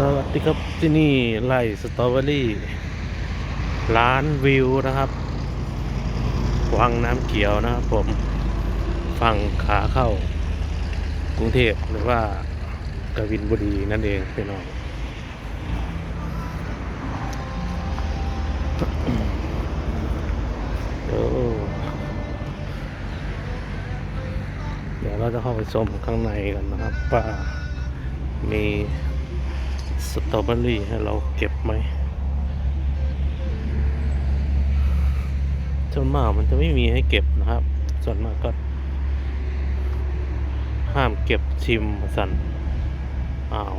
สวัสดีครับที่นี่ไร่สตรอเบอรี่ ร้านวิวนะครับ วังน้ำเขียวนะครับผมฝั่งขาเข้ากรุงเทพหรือว่ากวินบุรีนั่นเองพี่น้องเดี๋ยวเราจะเข้าไปชมข้างในกันนะครับว่ามี สตรอเบอรี่ให้เราเก็บไหมส่วนมากมันจะไม่มีให้เก็บนะครับ ส่วนมากก็ ห้ามเก็บชิมสันอ้าว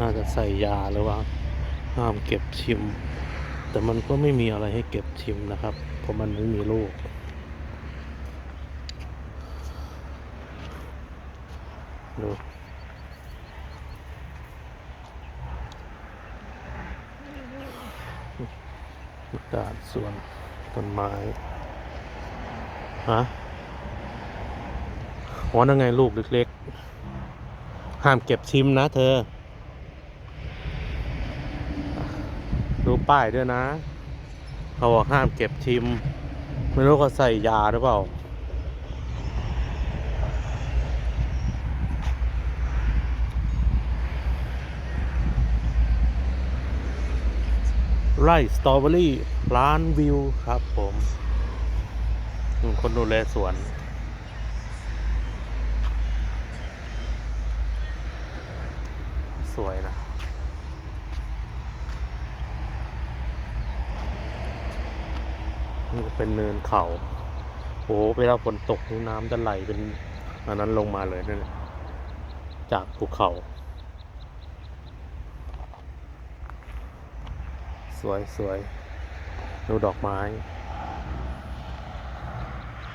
น่าจะใส่ยาหรือว่าห้ามเก็บชิม แต่มันก็ไม่มีอะไรให้เก็บชิมนะครับ เพราะมันไม่มีลูก ดูอากาศสวนต้นไม้ ฮะว่านั่งไงลูกเล็กๆ ห้ามเก็บชิมนะเธอ ดูป้ายด้วยนะ เขาบอกห้ามเก็บชิม ไม่รู้เขาใส่ยาหรือเปล่า ไร่สตรอเบอรี่ร้านวิวครับผมคนดูแลสวน สวยนะนี่เป็นเนินเขาโอ้เวลาฝนตกน้ำจะไหลเป็นอันนั้นลงมาเลยนั่นแหละจากภูเขา สวยสวยดูดอกไม้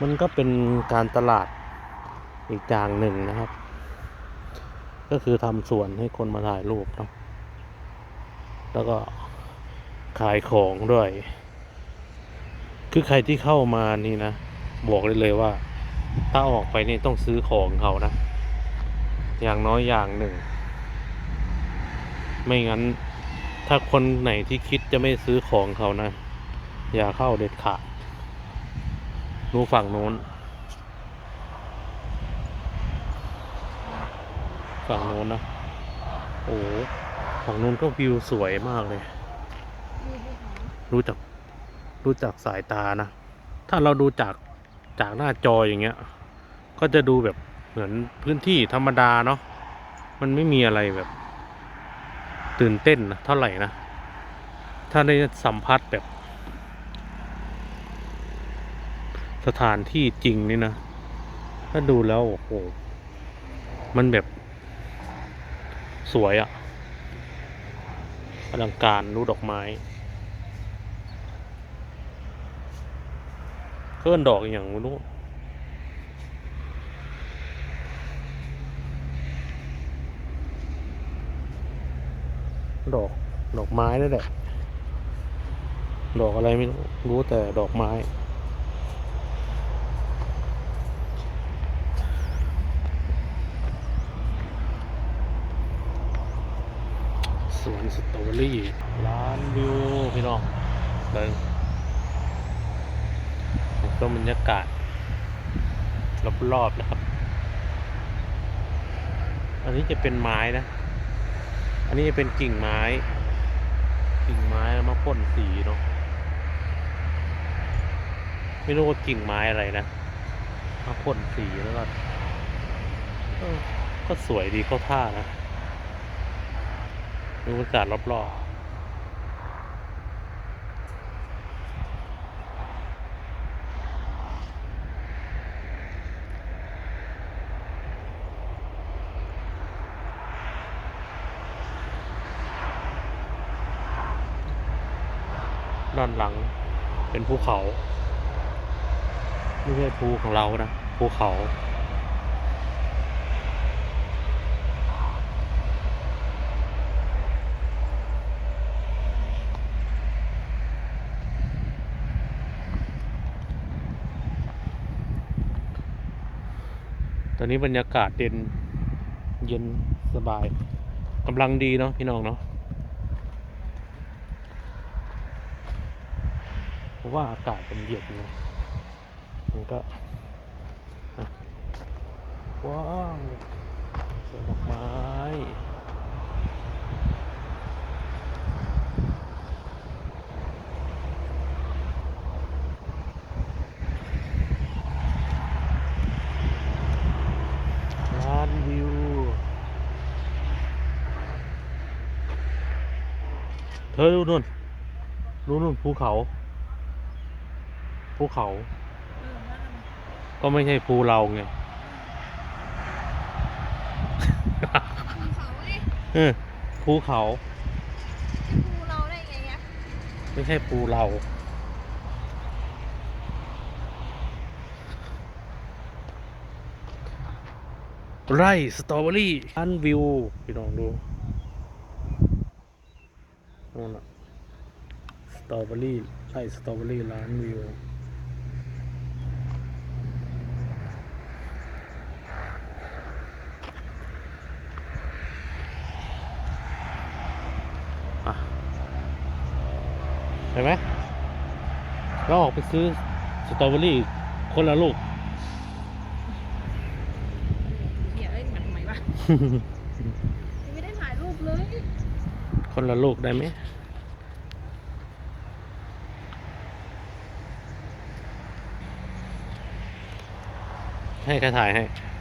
มันก็เป็นการตลาดอีกอย่างหนึ่งนะครับ ก็คือทำสวนให้คนมาถ่ายรูปเนาะแล้วก็ขายของด้วย คือใครที่เข้ามานี่นะ บอกได้เลยว่า ถ้าออกไปนี่ต้องซื้อของเขานะ อย่างน้อยอย่างหนึ่ง ไม่งั้น ถ้าคนไหนที่คิดจะไม่ซื้อของเขานะ อย่าเข้าเด็ดขาดนู้ฝั่งโน้น ฝั่งโน้นนะ โอ้ฝั่งโน้นก็วิวสวยมากเลย รู้จักรู้จักสายตานะ ถ้าเราดูจากจากหน้าจออย่างเงี้ย ก็จะดูแบบเหมือนพื้นที่ธรรมดาเนาะ มันไม่มีอะไรแบบ ตื่นเต้นนะเท่าไหร่นะ ถ้าได้สัมผัสแบบ สถานที่จริงนี่นะ ถ้าดูแล้วโอ้โห มันแบบ สวยอะอลังการรูดอกไม้เคลื่อนดอกอย่างไม่รู้ ดอกดอกไม้นั่นแหละ ดอกอะไรไม่รู้รู้แต่ดอกไม้ สวนสตรอเบอรี่ ร้านวิวพี่น้องเดินก็บรรยากาศรอบๆนะครับ อันนี้จะเป็นไม้นะ อันนี้จะเป็นกิ่งไม้ กิ่งไม้แล้วมาพ่นสีเนาะไม่รู้ว่ากิ่งไม้อะไรนะมาพ่นสีแล้วก็ก็สวยดีเข้าท่านะบรรยากาศรอบๆ ด้านหลังเป็นภูเขาไม่ใช่ภูของเรานะภูเขาตอนนี้บรรยากาศเด่นเย็นสบายกำลังดีเนาะพี่น้องเนาะ เพราะว่าอากาศเป็นเย็นไงมันก็ว้าวสวนดอกไม้ลานวิวเธอดูนู่นดูนู่นภูเขา ภูเขาเออนั่นน่ะก็ไม่ใช่ภูเราไงภูเขาไงเออภูเขาภูเราได้ไงอะไม่ใช่ภูเราไร่สตรอเบอรี่อันวิวพี่น้องดูนู่นน่ะสตรอเบอรี่ไร่สตรอเบอรี่ร้านวิว เห็นไหมเราออกไปซื้อสตรอเบอรี่คนละลูกเหี้ยเอ้ยมาทำไมวะยังไม่ได้ถ่ายรูปเลย คนละลูกได้ไหมให้ใครถ่ายให้เ